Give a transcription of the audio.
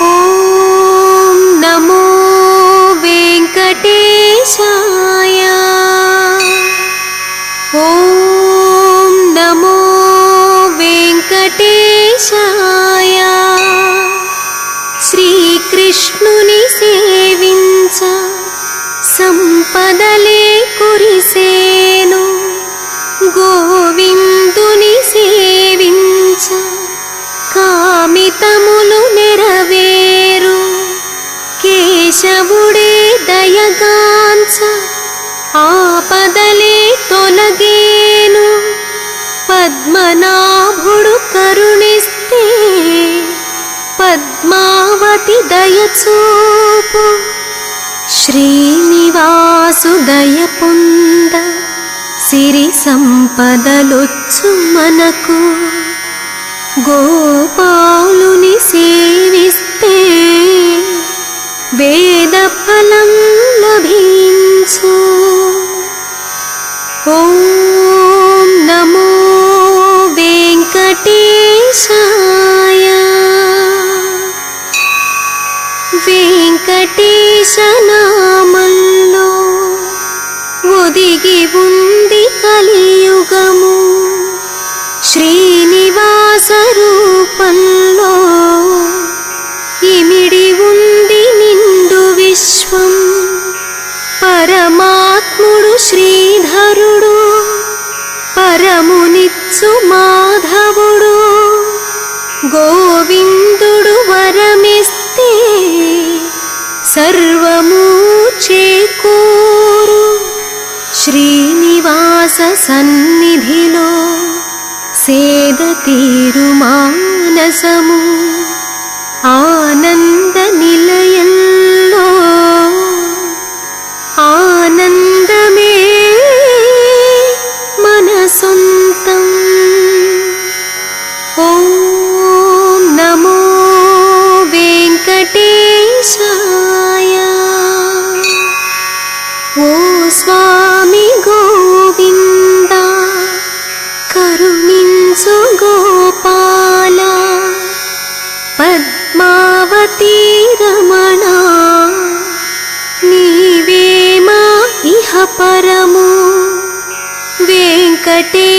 ఓం నమో వెంకటేశాయ. ఓం నమో వెంకటేశాయ. శ్రీకృష్ణుని సేవించ సంపదలే కురిసేను. గోవిందుని సేవించ కామితములు నెరవేరు కేశవుడే దయగాంచ ఆపదలే తొలగేను పద్మనాభుడు కరుణిస్తే పద్మావతి దయచూపు శ్రీనివాసు దయ సిరి సంపదలొచ్చు మనకు. గోపాలుని సేవిస్తే వేద ఫలం లభించు. ఓం నమో వెంకటేశాయ. వెంకటేశ నామంలో ఒదిగి ఉంది కలియుగము. శ్రీనివాస రూపంలో ఇమిడి ఉంది నిండు విశ్వం. పరమాత్ముడు శ్రీధరుడు పరమునిచ్చు మాధవుడు. గోవిందుడు వరమిస్తే సర్వము ससन्निधिनो सेदतीरुमानसमु పద్మావతి రమణ నీవే మా ఇహ పరము వెంకటే